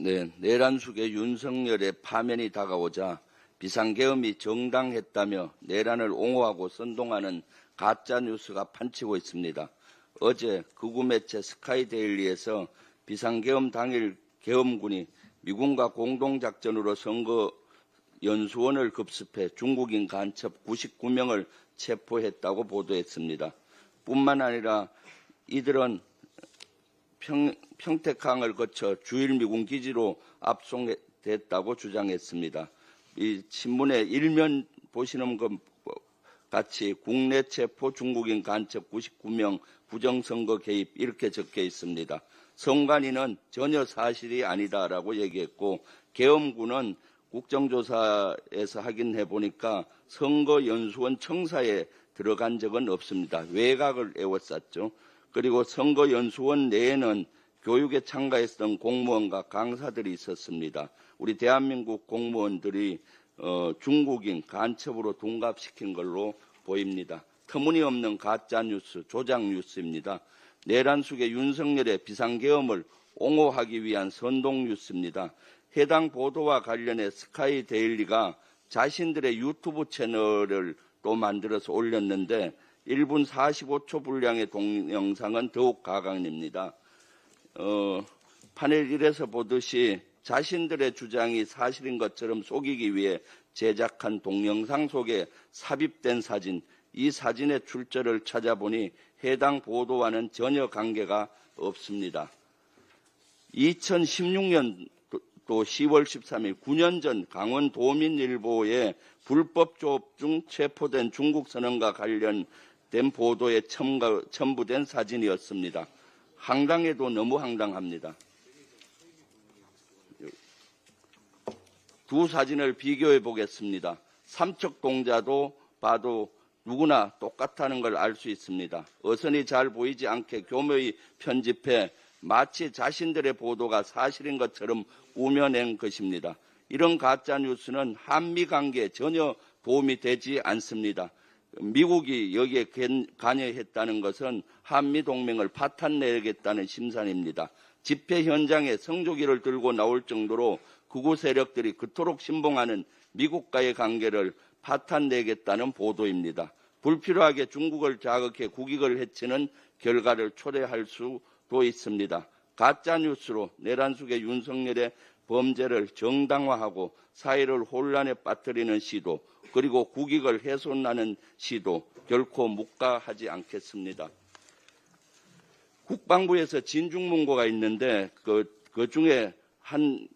네, 내란숙의 윤석열의 파면이 다가오자 비상계엄이 정당했다며 내란을 옹호하고 선동하는 가짜 뉴스가 판치고 있습니다. 어제 극우 매체 스카이데일리에서 비상계엄 당일 계엄군이 미군과 공동작전으로 선거 연수원을 급습해 중국인 간첩 99명을 체포했다고 보도했습니다. 뿐만 아니라 이들은 평, 평택항을 거쳐 주일미군 기지로 압송됐다고 주장했습니다. 이 신문의 일면 보시는 것 같이 국내 체포 중국인 간첩 99명 부정선거 개입 이렇게 적혀 있습니다. 성관이는 전혀 사실이 아니다라고 얘기했고 계엄군은 국정조사에서 확인해 보니까 선거연수원 청사에 들어간 적은 없습니다. 외곽을 에워쌌죠. 그리고 선거연수원 내에는 교육에 참가했던 공무원과 강사들이 있었습니다. 우리 대한민국 공무원들이 어, 중국인 간첩으로 둔갑시킨 걸로 보입니다. 터무니없는 가짜 뉴스, 조작 뉴스입니다. 내란 속의 윤석열의 비상계엄을 옹호하기 위한 선동 뉴스입니다. 해당 보도와 관련해 스카이 데일리가 자신들의 유튜브 채널을 또 만들어서 올렸는데 1분 45초 분량의 동영상은 더욱 가강입니다. 어, 판el 1에서 보듯이 자신들의 주장이 사실인 것처럼 속이기 위해 제작한 동영상 속에 삽입된 사진, 이 사진의 출처를 찾아보니 해당 보도와는 전혀 관계가 없습니다. 2016년 또 10월 13일 9년 전 강원 도민일보에 불법 조업 중 체포된 중국 선원과 관련 된 보도에 첨가, 첨부된 사진이었습니다. 황당해도 너무 황당합니다. 두 사진을 비교해 보겠습니다. 삼척 동자도 봐도 누구나 똑같다는 걸 알 수 있습니다. 어선이 잘 보이지 않게 교묘히 편집해 마치 자신들의 보도가 사실인 것처럼 우며낸 것입니다. 이런 가짜 뉴스는 한미 관계에 전혀 도움이 되지 않습니다. 미국이 여기에 관여했다는 것은 한미 동맹을 파탄 내겠다는 심산입니다. 집회 현장에 성조기를 들고 나올 정도로 극우 세력들이 그토록 신봉하는 미국과의 관계를 파탄 내겠다는 보도입니다. 불필요하게 중국을 자극해 국익을 해치는 결과를 초래할 수도 있습니다. 가짜 뉴스로 내란 속의 윤석열의 범죄를 정당화하고 사회를 혼란에 빠뜨리는 시도 그리고 국익을 훼손하는 시도 결코 묵과하지 않겠습니다. 국방부에서 진중문고가 있는데 그, 그 중에 한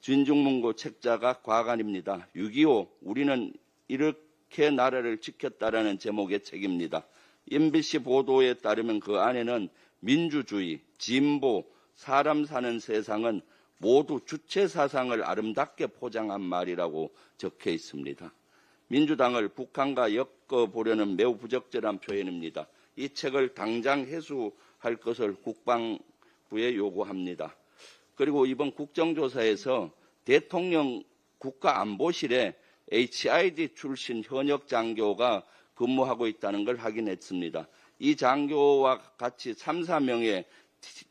진중문고 책자가 과관입니다. 6.25 우리는 이렇게 나라를 지켰다라는 제목의 책입니다. MBC 보도에 따르면 그 안에는 민주주의, 진보, 사람 사는 세상은 모두 주체 사상을 아름답게 포장한 말이라고 적혀 있습니다. 민주당을 북한과 엮어보려는 매우 부적절한 표현입니다. 이 책을 당장 해수할 것을 국방부에 요구합니다. 그리고 이번 국정조사에서 대통령 국가안보실에 HID 출신 현역 장교가 근무하고 있다는 걸 확인했습니다. 이 장교와 같이 3, 4명의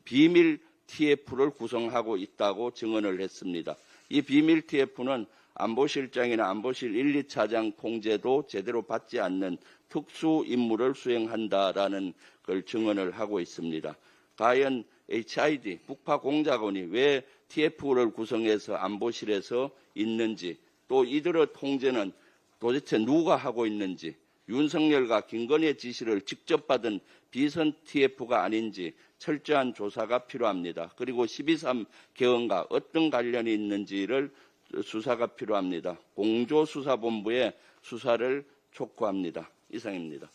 비밀 TF를 구성하고 있다고 증언을 했습니다. 이 비밀 TF는 안보실장이나 안보실 1, 2차장 통제도 제대로 받지 않는 특수 임무를 수행한다라는 걸 증언을 하고 있습니다. 과연 HID, 북파 공작원이 왜 TF를 구성해서 안보실에서 있는지 또 이들의 통제는 도대체 누가 하고 있는지 윤석열과 김건희의 지시를 직접 받은 비선 TF가 아닌지 철저한 조사가 필요합니다. 그리고 12.3 개헌과 어떤 관련이 있는지를 수사가 필요합니다. 공조수사본부의 수사를 촉구합니다. 이상입니다.